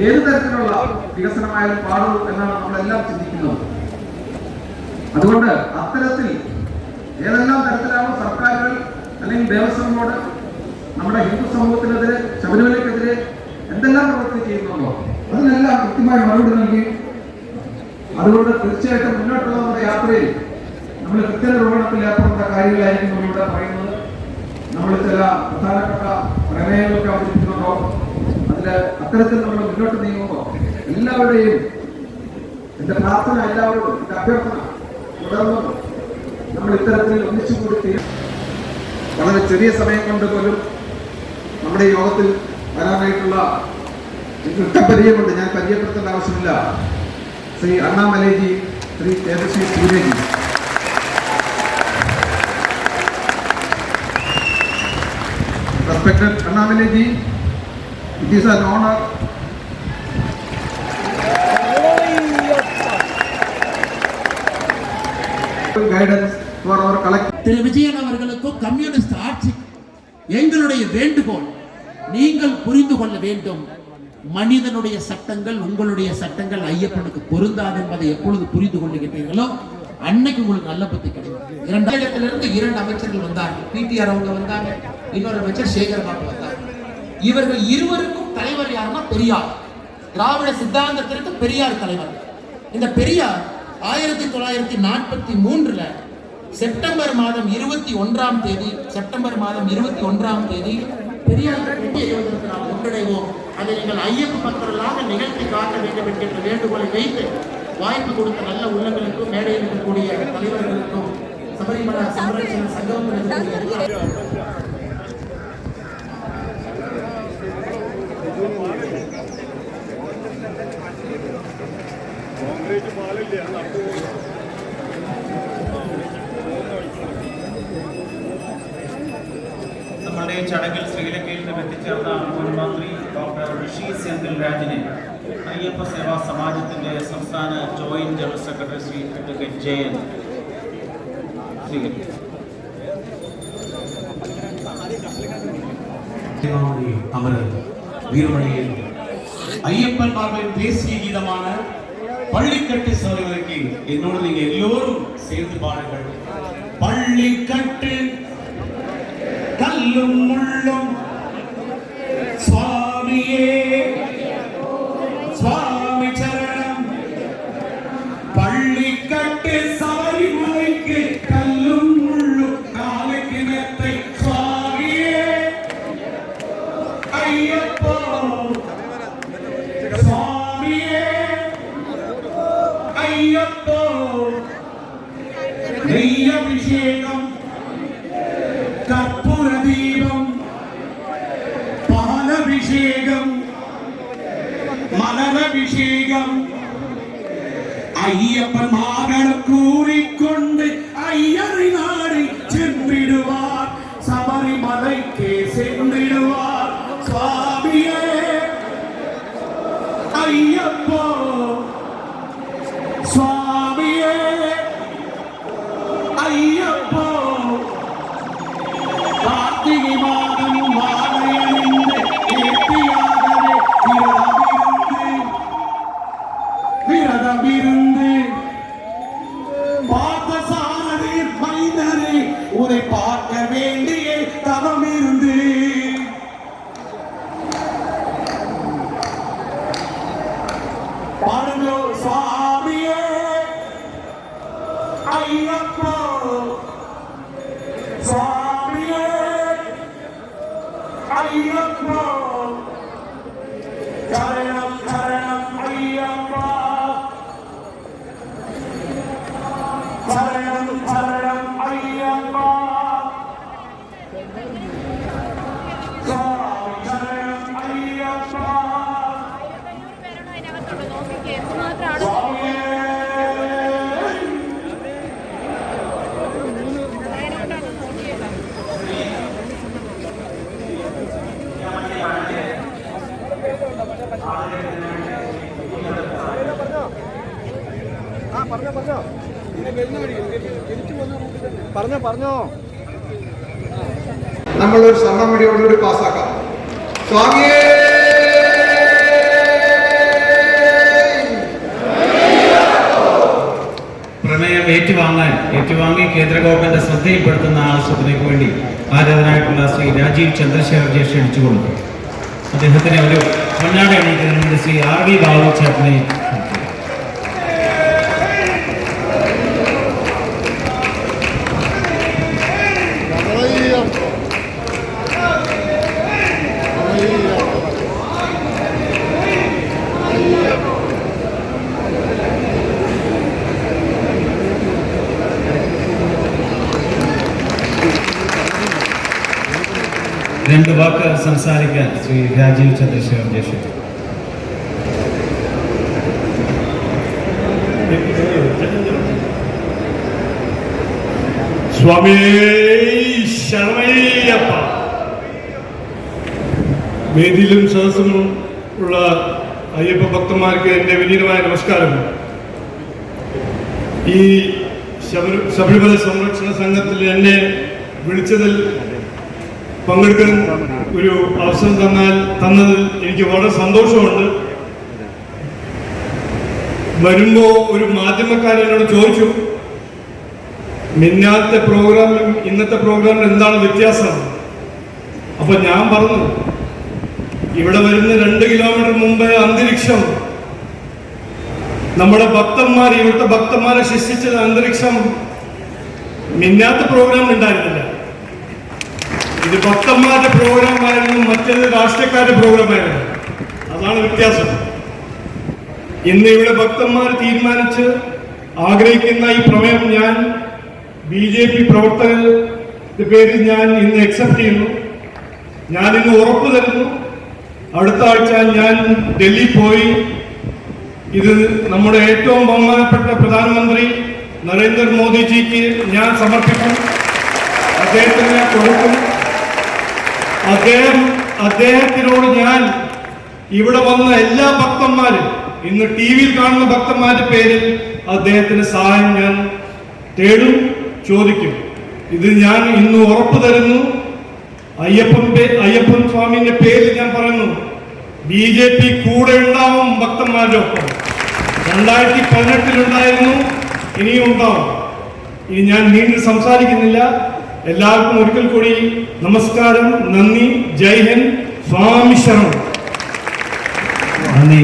ഏത് തരത്തിലുള്ള വികസനമായാലും പാടുള്ളൂ എന്നാണ് നമ്മളെല്ലാം ചിന്തിക്കുന്നത്? അതുകൊണ്ട് അത്തരത്തിൽ ഏതെല്ലാം തരത്തിലാണോ സർക്കാരുകൾ അല്ലെങ്കിൽ ദേവസ്വം ബോർഡ് നമ്മുടെ ഹിന്ദു സമൂഹത്തിനെതിരെ ശബരിമലയ്ക്കെതിരെ എന്തെല്ലാം പ്രവൃത്തി ചെയ്യുന്നുണ്ടോ? അതിനെല്ലാം കൃത്യമായി മറുപടി നൽകി. അതുകൊണ്ട് തീർച്ചയായിട്ടും മുന്നോട്ടുള്ള നമ്മുടെ യാത്രയിൽ നമ്മൾ കൃത്യനിർവഹണത്തിൽ ഏർപ്പെടുന്ന കാര്യങ്ങളായിരിക്കും നമ്മളിവിടെ പറയുന്നത്. നമ്മൾ ചില പ്രധാനപ്പെട്ട പ്രമേയങ്ങളൊക്കെ അവതരിപ്പിക്കുന്നുണ്ടോ? അതിൽ അത്തരത്തിൽ നമ്മൾ മുന്നോട്ട് നീങ്ങുമ്പോൾ എല്ലാവരുടെയും എന്റെ പ്രാർത്ഥന എല്ലാവരോടും അഭ്യർത്ഥന തുടർന്നും നമ്മൾ ഇത്തരത്തിൽ ഒന്നിച്ചുകൂടി തീരും വളരെ ചെറിയ സമയം കൊണ്ട് പോലും നമ്മുടെ യോഗത്തിൽ വരാനായിട്ടുള്ള എനിക്ക് പരിചയമുണ്ട്. ഞാൻ പരിചയപ്പെടുത്തേണ്ട ആവശ്യമില്ല. Shri Annamalaiji Shri Tejasvi Suryaji respected Annamaleji, it is an honor guidance for our collective Thiru Vijayan அவர்களுக்கும் கம்யூனிஸ்ட் ஆட்சி எங்களுடைய வேண்டுகோள். நீங்கள் புரிந்து கொள்ள வேண்டும். மனிதனுடைய சட்டங்கள் உங்களுடைய சட்டங்கள் ஐயப்பனுக்கு பொருந்தாது என்பதை எப்பொழுது புரிந்து கொள்ளுகின்றீர்களோ அன்னைக்கு உங்களுக்கு நல்ல புத்தி கிடைக்கும். இரண்டாயிரத்திலிருந்து இரண்டு அமைச்சர்கள் வந்தார்கள். பிடிஆர் அவங்க வந்தாங்க. இன்னொரு அமைச்சர் சேகர் பாபு வந்தாங்க. இவர்கள் இருவருக்கும் தலைவர் யாருன்னா பெரியார். திராவிட சித்தாந்தத்திற்கு பெரியார் தலைவர். இந்த பெரியார் ஆயிரத்தி தொள்ளாயிரத்தி நாற்பத்தி மூன்றுல செப்டம்பர் மாதம் இருபத்தி ஒன்றாம் தேதி செப்டம்பர் மாதம் இருபத்தி ஒன்றாம் தேதி பெரியார் எழுவதற்கு ஒன்றிணைவோம். அதை நீங்கள் ஐயப்ப பக்தர்களாக நிகழ்த்தி காட்ட வேண்டும் என்கின்ற வேண்டுகோளை வைத்து வாய்ப்பு கொடுத்த நல்ல உள்ளங்களுக்கும் மேடையில் இருக்கக்கூடிய தலைவர்களுக்கும் சபரிமலை சம்ரட்சண சங்கத்தில் இருக்கக்கூடிய നമ്മുടെ ഈ ചടങ്ങിൽ ശ്രീലങ്കയിൽ നിന്ന് എത്തിച്ചേർന്ന മുൻ മന്ത്രി ഡോക്ടർ ഋഷി സെന്തിൽ രാജിനെ അയ്യപ്പ സേവാ സമാജത്തിന്റെ സംസ്ഥാന joint general secretary Shri advocate Jayan സ്വീകരിക്കും தேவாவுடைய அமரர் வீரமணியில் ஐயப்பன் பார்வையின் தேசிய கீதமான பள்ளிக்கட்டு சோதனைக்கு என்னோடு நீங்க எல்லோரும் சேர்ந்து பாருங்கள் பள்ளிக்கட்டு கல்லும் முள்ளும் ஐயப்போ நெய் அபிஷேகம் கற்பூர தீபம் பாலபிஷேகம் மலரபிஷேகம் ஐயப்பன் மாகடம் கூறிக்கொண்டு ஐயரை நாடி சென்றிடுவார் சபரிமலைக்கே சென்றிடுவார் சுவாமியே പറഞ്ഞോ പറഞ്ഞോ. നമ്മളൊരു സ്വർണം വിടിയോടുകൂടി പാസ്സാക്കാം. സ്വാമിയേ! പ്രമേയം ഏറ്റുവാങ്ങാൻ ഏറ്റുവാങ്ങി കേന്ദ്ര ഗവൺമെന്റ് ശ്രദ്ധയിൽപ്പെടുത്തുന്ന ആവശ്യത്തിനേക്ക് വേണ്ടി ആരാധനായിട്ടുള്ള ശ്രീ രാജീവ് ചന്ദ്രശേഖർജിയെ ക്ഷണിച്ചുകൊണ്ട് അദ്ദേഹത്തിന് ഒരു പൊന്നാട എണീക്കുന്നതിന് ശ്രീ ആർ വി ബാബു ചേട്ടനെ. രണ്ട് വാക്ക് സംസാരിക്കാൻ ശ്രീ രാജീവ് ചന്ദ്രശേഖർ ജേഷി സ്വാമിയേ ശരണമയ്യപ്പ വേദിയിലും സദസ്സിലും ഉള്ള അയ്യപ്പ ഭക്തന്മാർക്ക് എന്റെ വിനീതമായ നമസ്കാരം ഈ ശബരി ശബരിമല സംരക്ഷണ സംഘത്തിൽ എന്നെ വിളിച്ചതിൽ പങ്കെടുക്കാൻ ഒരു അവസരം തന്നാൽ തന്നതിൽ എനിക്ക് വളരെ സന്തോഷമുണ്ട്. വരുമ്പോ ഒരു മാധ്യമക്കാരൻ എന്നോട് ചോദിച്ചു മിന്നാത്തെ പ്രോഗ്രാമിലും ഇന്നത്തെ പ്രോഗ്രാമിലും എന്താണ് വ്യത്യാസം? അപ്പൊ ഞാൻ പറഞ്ഞു ഇവിടെ വരുന്ന രണ്ട് കിലോമീറ്റർ മുമ്പ് അന്തരീക്ഷം നമ്മുടെ ഭക്തന്മാർ ഇവിടുത്തെ ഭക്തന്മാരെ ശിക്ഷിച്ചത് അന്തരീക്ഷം മിന്നാത്ത പ്രോഗ്രാമിൽ ഉണ്ടായിരുന്നില്ല ഇത് ഭക്തന്മാരുടെ പ്രോഗ്രാമായിരുന്നു മറ്റേത് രാഷ്ട്രീയക്കാരുടെ പ്രോഗ്രാമായിരുന്നു അതാണ് വ്യത്യാസം. ഇന്ന് ഇവിടെ ഭക്തന്മാർ തീരുമാനിച്ച് ആഗ്രഹിക്കുന്ന ഈ പ്രമേയം ഞാൻ ബി ജെ പി പ്രവർത്തകരുടെ പേരിൽ ഞാൻ ഇന്ന് അക്സെപ്റ്റ് ചെയ്യുന്നു. ഞാൻ ഇന്ന് ഉറപ്പ് തരുന്നു. അടുത്ത ആഴ്ച ഞാൻ ഡൽഹി പോയി ഇത് നമ്മുടെ ഏറ്റവും ബഹുമാനപ്പെട്ട പ്രധാനമന്ത്രി നരേന്ദ്രമോദിജിക്ക് ഞാൻ സമർപ്പിക്കും. അദ്ദേഹത്തിന് കൊടുക്കും. അദ്ദേഹം അദ്ദേഹത്തിനോട് ഞാൻ ഇവിടെ വന്ന എല്ലാ ഭക്തന്മാരും ഇന്ന് ടി വിയിൽ കാണുന്ന ഭക്തന്മാരുടെ പേരിൽ അദ്ദേഹത്തിന് സഹായം ഞാൻ തേടും ചോദിക്കും. ഇത് ഞാൻ ഇന്ന് ഉറപ്പു തരുന്നു. അയ്യപ്പൻ അയ്യപ്പൻ സ്വാമിന്റെ പേരിൽ ഞാൻ പറയുന്നു ബി ജെ പി കൂടെ ഉണ്ടാവും ഭക്തന്മാരുടെ ഒപ്പം. രണ്ടായിരത്തി പതിനെട്ടിലുണ്ടായിരുന്നു ഇനിയും ഉണ്ടാവും. ഇനി ഞാൻ നീണ്ടു സംസാരിക്കുന്നില്ല. എല്ലാവർക്കും ഒരിക്കൽ കൂടി നമസ്കാരം നന്ദി ജയ് ഹിന്ദ് സ്വാമി ശരണം. നന്ദി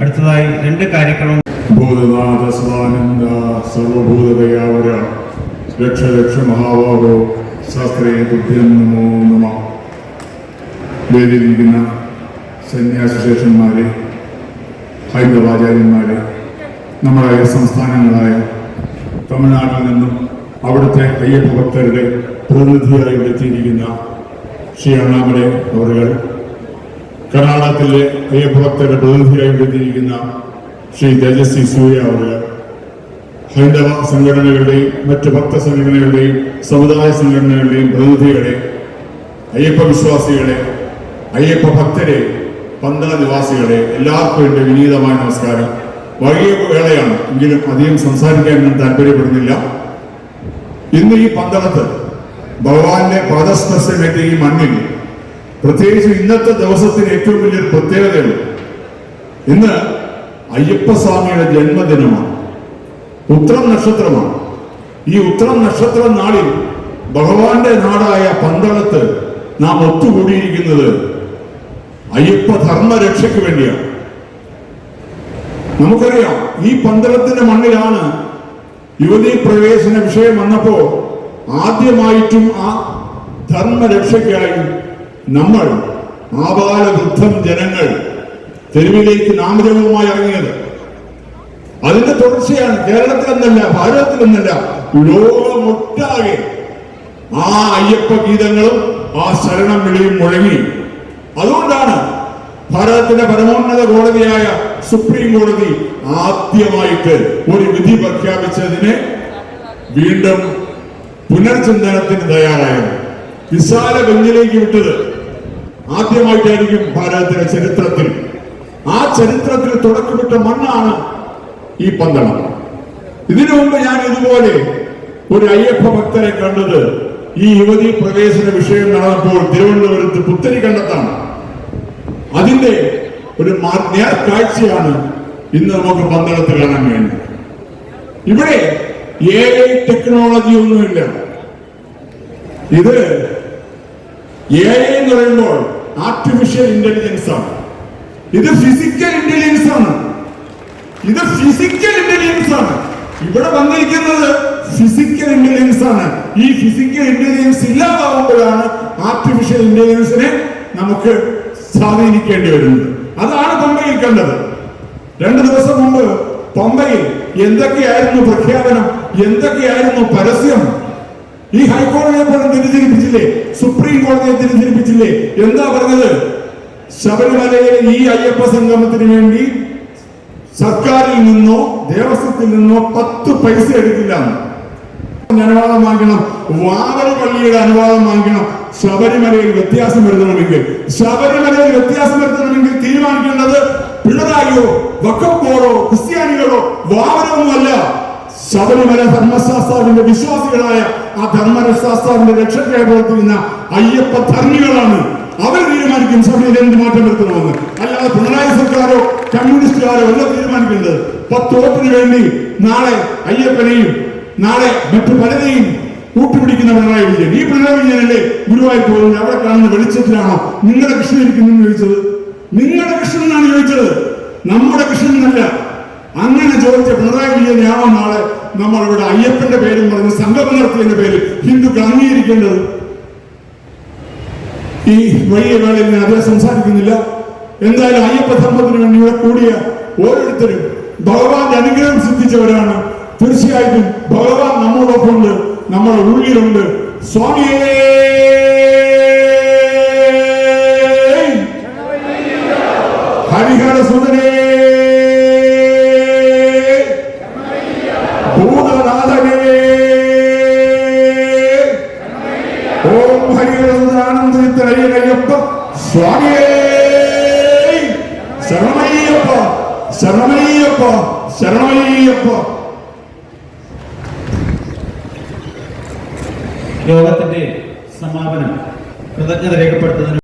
അടുത്തതായി രണ്ട് കാര്യക്രമം. ഭൂതനാഥ സ്വാനന്ദ സർവഭൂതദയാവര. ലക്ഷ ലക്ഷ മഹാഭാവോ ശാസ്ത്രേ തുഭ്യം നമോ നമ. വേദിയിലിരിക്കുന്ന സന്യാസിശേഷന്മാരെ ഹൈന്ദവാചാര്യന്മാരെ നമ്മുടെ സംസ്ഥാനങ്ങളായ തമിഴ്നാട്ടിൽ നിന്നും അവിടുത്തെ അയ്യപ്പ ഭക്തരുടെ പ്രതിനിധിയായി ഇവിടെ എത്തിയിരിക്കുന്ന ശ്രീ അണ്ണാമലെ അവറുകൾ. കർണാടകത്തിലെ അയ്യപ്പ ഭക്തരുടെ പ്രതിനിധിയായി ഇവിടെ എത്തിയിരിക്കുന്ന ശ്രീ തേജസ്വി സൂര്യ അവറുകൾ. ഹൈന്ദവ സംഘടനകളുടെയും മറ്റ് ഭക്ത സംഘടനകളുടെയും സമുദായ സംഘടനകളുടെയും പ്രതിനിധികളെ അയ്യപ്പ വിശ്വാസികളെ അയ്യപ്പ ഭക്തരെ പന്തള നിവാസികളെ എല്ലാവർക്കും എന്റെ വിനീതമായ നമസ്കാരം. വൈകിയ വേളയാണ്. എങ്കിലും അധികം സംസാരിക്കാൻ ഞാൻ താല്പര്യപ്പെടുന്നില്ല. ഇന്ന് ഈ പന്തളത്ത് ഭഗവാന്റെ പാദസ്പർശമേറ്റ ഈ മണ്ണിൽ പ്രത്യേകിച്ച് ഇന്നത്തെ ദിവസത്തിന് ഏറ്റവും വലിയൊരു പ്രത്യേകതയുണ്ട് ഇന്ന് അയ്യപ്പസ്വാമിയുടെ ജന്മദിനമാണ്. ഉത്രം നക്ഷത്രമാണ്. ഈ ഉത്രം നക്ഷത്ര നാളിൽ ഭഗവാന്റെ നാടായ പന്തളത്ത് നാം ഒത്തുകൂടിയിരിക്കുന്നത് അയ്യപ്പ ധർമ്മരക്ഷയ്ക്ക് വേണ്ടിയാണ്. നമുക്കറിയാം ഈ പന്തളത്തിന്റെ മണ്ണിലാണ് യുവതീ പ്രവേശന വിഷയം വന്നപ്പോൾ ആദ്യമായിട്ടും ആ ധർമ്മരക്ഷയ്ക്കായി നമ്മൾ ആപാലവൃദ്ധം ജനങ്ങൾ തെരുവിലേക്ക് നാമജപവുമായി ഇറങ്ങിയത്. അതിന്റെ തുടർച്ചയാണ് കേരളത്തിൽ ഭാരതത്തിലെന്നല്ല ലോകമൊട്ടാകെ ആ അയ്യപ്പ ഗീതങ്ങളും ആ ശരണം വിളിയും മുഴങ്ങി. അതുകൊണ്ടാണ് ഭാരതത്തിന്റെ പരമോന്നത കോടതിയായ സുപ്രീം കോടതി ആദ്യമായിട്ട് ഒരു വിധി പ്രഖ്യാപിച്ചതിനെ വീണ്ടും പുനർചിന്തനത്തിന് തയ്യാറായത് വിശാല ബെഞ്ചിലേക്ക് വിട്ടത് ആദ്യമായിട്ടായിരിക്കും ഭാരതത്തിന്റെ ചരിത്രത്തിൽ. ആ ചരിത്രത്തിൽ തുടക്കമിട്ട മണ്ണാണ് ഈ പന്തളം. ഇതിനു മുമ്പ് ഞാൻ ഇതുപോലെ ഒരു അയ്യപ്പ ഭക്തരെ കണ്ടത് ഈ യുവതി പ്രവേശന വിഷയം നടന്നപ്പോൾ തിരുവനന്തപുരത്ത് പുത്തരി കണ്ടെത്താണ് അതിന്റെ ഒരു മാ- കാഴ്ചയാണ് ഇന്ന് നമുക്ക് പന്തളത്ത് കാണാൻ കഴിയുന്നത് ഇവിടെ എ ടെക്നോളജി ഒന്നുമില്ല. ഇത് എ എന്ന് പറയുമ്പോൾ ആർട്ടിഫിഷ്യൽ ഇന്റലിജൻസ് ആണ്. ഇത് ഫിസിക്കൽ ഇന്റലിജൻസ് ആണ്. ഇത് ഫിസിക്കൽ ഇന്റലിജൻസ് ആണ്. ഇവിടെ വന്നിരിക്കുന്നത് ഫിസിക്കൽ ഇന്റലിജൻസ് ആണ്. ഈ ഫിസിക്കൽ ഇന്റലിജൻസ് ഇല്ലാതാവുമ്പോഴാണ് ആർട്ടിഫിഷ്യൽ ഇന്റലിജൻസിനെ നമുക്ക് സ്വാധീനിക്കേണ്ടി വരുന്നത്. അതാണ് പമ്പയിൽ കണ്ടത്. രണ്ടു ദിവസം മുമ്പ് പമ്പയിൽ എന്തൊക്കെയായിരുന്നു പ്രഖ്യാപനം എന്തൊക്കെയായിരുന്നു പരസ്യം? ഈ ഹൈക്കോടതിയെ പോലും തിരിച്ചിരിപ്പിച്ചില്ലേ സുപ്രീം കോടതിയെ തിരിച്ചിരിപ്പിച്ചില്ലേ എന്താ പറഞ്ഞത്? ശബരിമലയിലെ ഈ അയ്യപ്പ സംഗമത്തിന് വേണ്ടി സർക്കാരിൽ നിന്നോ ദേവസ്വത്തിൽ നിന്നോ പത്ത് പൈസ എടുക്കില്ല അനുവാദം വാങ്ങിക്കണം വാവര പള്ളിയുടെ അനുവാദം വാങ്ങിക്കണം ശബരിമലയിൽ വ്യത്യാസം വരുത്തണമെങ്കിൽ ശബരിമലയിൽ വ്യത്യാസം വരുത്തണമെങ്കിൽ തീരുമാനിക്കേണ്ടത് പിണറായിയോ വക്കഫ് ബോർഡോ ക്രിസ്ത്യാനികളോ വാവരവുമല്ല ശബരിമല ധർമ്മശാസ്ത്രാവിന്റെ വിശ്വാസികളായ ആ ധർമ്മശാസ്ത്രാവിന്റെ രക്ഷയ്ക്കായി പ്രവർത്തിക്കുന്ന അയ്യപ്പ ധർമ്മികളാണ്. അവർ തീരുമാനിക്കും സഭയിൽ എന്ത് മാറ്റം വരുത്തണമെന്ന്. അല്ലാതെ പിണറായി സർക്കാരോ കമ്മ്യൂണിസ്റ്റുകാരോ എല്ലാം തീരുമാനിക്കുന്നത് പത്ത് വോട്ടിന് വേണ്ടി നാളെ അയ്യപ്പനെയും നാളെ മറ്റു പലരെയും കൂട്ടുപിടിക്കുന്ന പിണറായി വിജയൻ. ഈ പിണറായി വിജയനല്ലേ ഗുരുവായി പോകുന്നത്? അവിടെ കാണുന്ന വെളിച്ചത്തിലാണോ? നിങ്ങളുടെ കൃഷ്ണൻ ഇരിക്കുന്നു ചോദിച്ചത്. നിങ്ങളുടെ കൃഷ്ണനാണ് ചോദിച്ചത്. നമ്മുടെ കൃഷ്ണനല്ല. അങ്ങനെ ചോദിച്ച പിണറായി വിജയനാണോ നാളെ നമ്മൾ ഇവിടെ അയ്യപ്പന്റെ പേരും പറഞ്ഞ് സംഗമം നടത്തിയതിന്റെ പേരിൽ ഹിന്ദുക്കൾ അംഗീകരിക്കേണ്ടത്. ഈ വലിയ വേളയിൽ ഞാൻ അതിനെ സംസാരിക്കുന്നില്ല. എന്തായാലും അയ്യപ്പ ധർമ്മത്തിന് വേണ്ടി ഇവിടെ കൂടിയ ഓരോരുത്തരും ഭഗവാന്റെ അനുഗ്രഹം സിദ്ധിച്ചവരാണ്. തീർച്ചയായിട്ടും ഭഗവാൻ നമ്മോടൊപ്പമുണ്ട് നമ്മുടെ ഉള്ളിലുണ്ട് സ്വാമിയേ ഹരിഹര സുതനേ ഭൂതനാഥനേ ഓം ഹരിഹരാനന്ദനിത്തയ്യപ്പ സ്വാമിയേ ശരണമയ്യപ്പ ശരണമയ്യപ്പ ശരണമയ്യപ്പ Yeah.